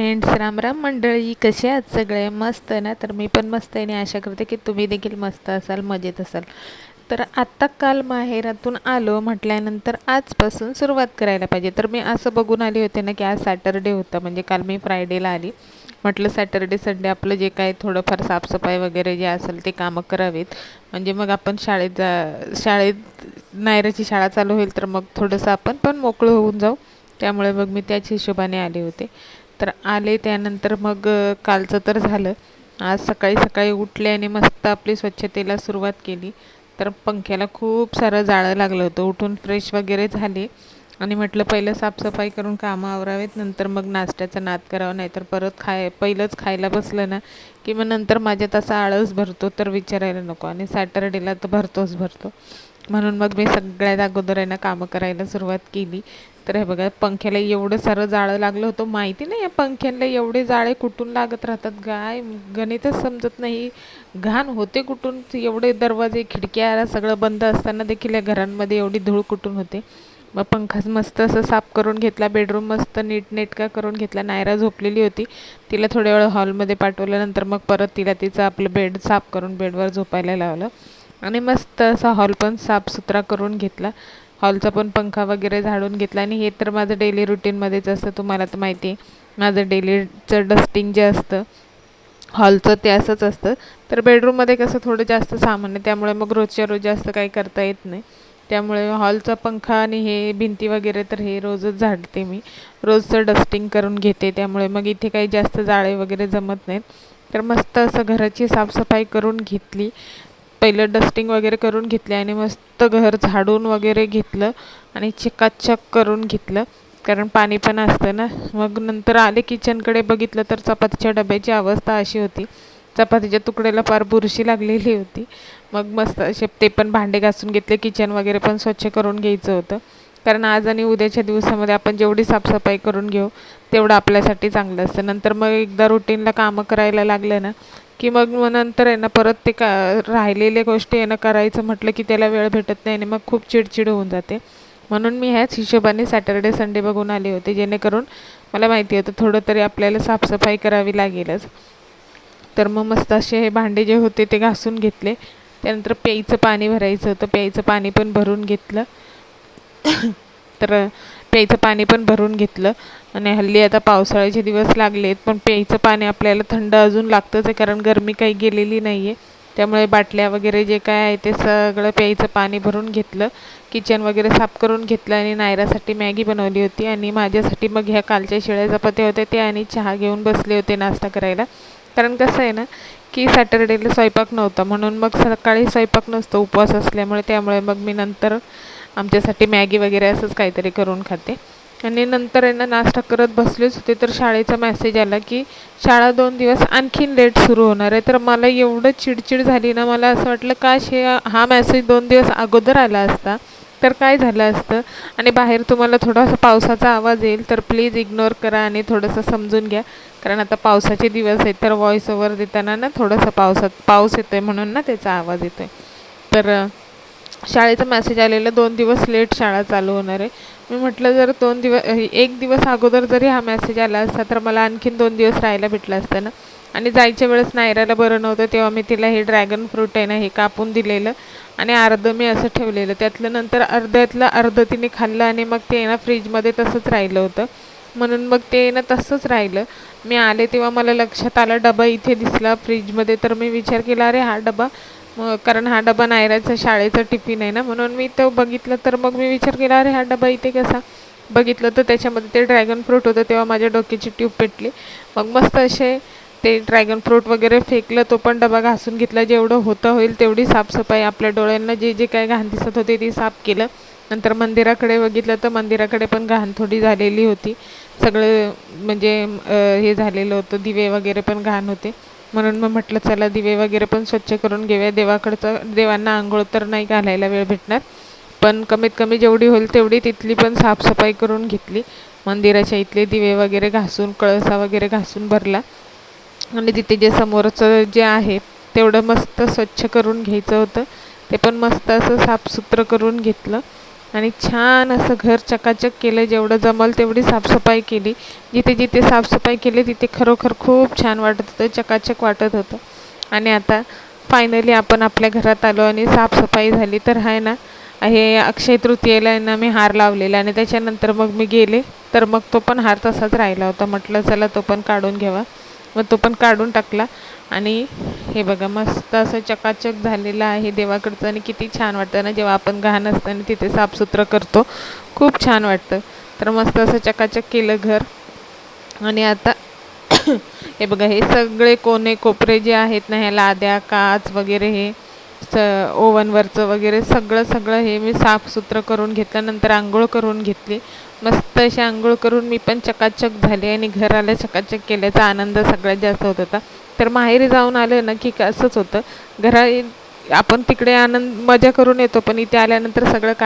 Friends Ram Ram मंडळी कसे आहात सगळे? मस्त ना? तर मी पण मस्त आहे आणि आशा करते की तुम्ही देखील मस्त असाल मजेत असाल. तर आत्ता काल माहेरातून आलो म्हटल्यानंतर आजपासून सुरुवात करायला पाहिजे. तर मी असं बघून आले होते ना की आज सॅटरडे होता म्हणजे काल मी फ्रायडेला आली. म्हटलं सॅटरडे संडे आपलं जे काय थोडंफार साफसफाई वगैरे जे असेल ते कामं करावीत. म्हणजे मग आपण शाळेत जा शाळेत नायराची शाळा चालू होईल तर मग थोडंसं आपण पण मोकळं होऊन जाऊ. त्यामुळे मग मी त्याच हिशोबाने आले होते. तर आले त्यानंतर मग कालचं तर झालं. आज सकाळी सकाळी उठले आणि मस्त आपली स्वच्छतेला सुरुवात केली. तर पंख्याला खूप सारं जाळं लागलं होतं. उठून फ्रेश वगैरे झाले. आणि म्हटलं पहिलं साफसफाई करून कामं आवरावेत नंतर मग नाश्त्याचा नाद करावा. नाही तर परत खाय पहिलंच खायला बसलं ना की मग नंतर माझ्यात असा आळस भरतो तर विचारायला नको. आणि सॅटरडेला तर भरतोच भरतो. म्हणून मग मी सगळ्यात अगोदर आहे ना कामं करायला सुरुवात केली. तर हे बघा पंख्याला एवढं सारं जाळं लागलं होतं माहिती नाही या पंख्यांना एवढे जाळे कुठून लागत राहतात? गाय गणितच समजत नाही. घाण होते कुठून? एवढे दरवाजे खिडक्या सगळं बंद असताना देखील या घरांमध्ये एवढी धूळ कुठून होते? मग पंखाच मस्त असं साफ करून घेतला बेडरूम मस्त नीटनेटका करून घेतला नायरा झोपलेली होती. तिला थोड्या वेळ हॉलमध्ये पाठवल्यानंतर मग परत तिला तिचं आपलं बेड साफ करून बेडवर झोपायला लावलं. आणि मस्त असा हॉल पण साफसुथरा करून घेतला. हॉलचा पण पंखा वगैरे झाडून घेतला. आणि हे तर माझं डेली रुटीनमध्येच असतं तुम्हाला तर माहिती आहे. माझं डेलीचं डस्टिंग जे असतं हॉलचं ते असंच असतं. तर बेडरूममध्ये कसं थोडं जास्त सामान आहे. त्यामुळे मग रोजच्या रोज जास्त काही करता येत नाही. त्यामुळे हॉलचा पंखा आणि हे भिंती वगैरे तर हे रोजच झाडते मी. रोजचं डस्टिंग करून घेते. त्यामुळे मग इथे काही जास्त जाळे वगैरे जमत नाहीत. तर मस्त असं घराची साफसफाई करून घेतली. पहिलं डस्टिंग वगैरे करून घेतले आणि मस्त घर झाडून वगैरे घेतलं आणि चिकाचक करून घेतलं. कारण पाणी पण असतं ना. मग नंतर आले किचनकडे बघितलं तर चपातीच्या डब्याची अवस्था अशी होती. चपातीच्या तुकड्याला फार बुरशी लागलेली होती. मग मस्त असे ते पण भांडे घासून घेतले. किचन वगैरे पण स्वच्छ करून घ्यायचं होतं. कारण आज आणि उद्याच्या दिवसामध्ये आपण जेवढी साफसफाई करून घेऊ तेवढं आपल्यासाठी चांगलं असतं. नंतर मग एकदा रुटीनला कामं करायला लागलं ना की मग मग नंतर आहे ना परत ते का राहिलेल्या गोष्टी आहे ना करायचं म्हटलं की त्याला वेळ भेटत नाही आणि मग खूप चिडचिड होऊन जाते. म्हणून मी ह्याच हिशोबाने सॅटर्डे संडे बघून आले होते. जेणेकरून मला माहिती होतं थोडं तरी आपल्याला साफसफाई करावी लागेलच. तर मग मस्त असे हे भांडे जे होते ते घासून घेतले. त्यानंतर प्यायचं पाणी भरायचं होतं. प्यायचं पाणी पण भरून घेतलं. तर प्यायचं पाणी पण भरून घेतलं. आणि हल्ली आता पावसाळ्याचे दिवस लागले आहेत पण प्यायचं पाणी आपल्याला थंड अजून लागतंच आहे कारण गरमी काही गेलेली नाही आहे त्यामुळे बाटल्या वगैरे जे काय आहे ते सगळं प्यायचं पाणी भरून घेतलं. किचन वगैरे साफ करून घेतलं आणि नायरासाठी मॅगी बनवली होती. आणि माझ्यासाठी मग ह्या कालच्या शिळ्या चपात्या होत्या ते आणि चहा घेऊन बसले होते नाश्ता करायला. कारण कसं आहे ना की सॅटर्डेला स्वयंपाक नव्हता. म्हणून मग सकाळी स्वयंपाक नसतो उपवास असल्यामुळे त्यामुळे मग मी नंतर आमच्यासाठी मॅगी वगैरे असंच काहीतरी करून खाते. आणि नंतर आहे ना नाश्ता करत बसलेच होते तर शाळेचा मॅसेज आला की शाळा दोन दिवस आणखीन लेट सुरू होणार आहे. तर मला एवढं चिडचिड झाली ना मला असं वाटलं काश हे हा मॅसेज दोन दिवस अगोदर आला असता. तर काय झालं असतं? आणि बाहेर तुम्हाला थोडासा पावसाचा आवाज येईल तर प्लीज इग्नोर करा आणि थोडंसं समजून घ्या. कारण आता पावसाचे दिवस आहेत तर व्हॉइस ओव्हर देताना ना थोडंसं पावसात पाऊस येतो आहे म्हणून ना त्याचा आवाज येतो आहे तर शाळेचा मॅसेज आलेला दोन दिवस लेट शाळा चालू होणार आहे. मी म्हटलं जर दोन दिवस एक दिवस अगोदर जरी हा मॅसेज आला असता तर मला आणखीन दोन दिवस राहायला भेटलं असतं ना? आणि जायच्या वेळेस नायराला बरं नव्हतं तेव्हा मी तिला हे ड्रॅगन फ्रूट आहे ना हे कापून दिलेलं आणि अर्धं मी असं ठेवलेलं. त्यातलं नंतर अर्ध्यातलं अर्धं तिने खाल्लं आणि मग ते ना फ्रीजमध्ये तसंच राहिलं होतं. म्हणून मग ते ना तसंच राहिलं. मी आले तेव्हा मला लक्षात आलं डबा इथे दिसला फ्रीजमध्ये तर मी विचार केला अरे हा डबा मग कारण हा डबा नायराचा शाळेचा टिफिन आहे ना. म्हणून मी तो बघितलं तर मग मी विचार केला अरे हा डबा इथे कसा? बघितलं तर त्याच्यामध्ये ते ड्रॅगन फ्रूट होतं तेव्हा माझ्या डोक्याची ट्यूब पेटली. मग मस्त असे ते ड्रॅगन फ्रूट वगैरे फेकलं तो पण डबा घासून घेतला. जेवढं होतं होईल तेवढी साफसफाई आपल्या डोळ्यांना जे जे काय घाण दिसत होते ती साफ केलं. नंतर मंदिराकडे बघितलं तर मंदिराकडे पण घाण थोडी झालेली होती. सगळं म्हणजे हे झालेलं होतं. दिवे वगैरे पण घाण होते. म्हणून मग म्हटलं चला दिवे वगैरे पण स्वच्छ करून घेऊया. देवाकडचं देवांना आंघोळ तर नाही घालायला वेळ भेटणार. पण कमीत कमी जेवढी होईल तेवढी तिथली पण साफसफाई करून घेतली. मंदिराच्या इथले दिवे वगैरे घासून कळसा वगैरे घासून भरला. आणि तिथे जे समोरचं जे आहे तेवढं मस्त स्वच्छ करून घ्यायचं होतं. ते पण मस्त असं साफसुथरं करून घेतलं. आणि छान असं घर चकाचक केलं जेवढं जमल तेवढी साफसफाई केली. जिथे जिथे साफसफाई केली तिथे खरोखर खूप छान वाटत होतं चकाचक वाटत होतं. आणि आता फायनली आपण आपल्या घरात आलो आणि साफसफाई झाली. तर आहे ना हे अक्षय तृतीयेला आहे ना मी हार लावलेला आणि त्याच्यानंतर मग मी गेले. तर मग तो पण हार तसाच राहिला होता. म्हटलं चला तो पण काढून घ्यावा. मग तो पण काढून टाकला. आणि हे बघा मस्त असं चकाचक झालेलं आहे देवाकडचं आणि किती छान वाटतं ना जेव्हा आपण घाण असताना तिथे साफसुथरं करतो. खूप छान वाटतं. तर मस्त असं चकाचक केलं घर. आणि आता हे बघा हे सगळे कोणे कोपरे जे आहेत ना ह्या लाद्या काच वगैरे हे स ओव्हनवरचं वगैरे सगळं सगळं हे मी साफसुथरं करून घेतल्यानंतर आंघोळ करून घेतली. मस्त अशी आंघोळ करून मी पण चकाचक झाले आणि घराला चकाचक केल्याचा आनंद सगळ्यात जास्त होत होता. तर माहेरी जाऊन आलं ना की असंच होतं. घरा आपण तिकडे आनंद मजा करून येतो पण इथे आल्यानंतर सगळं का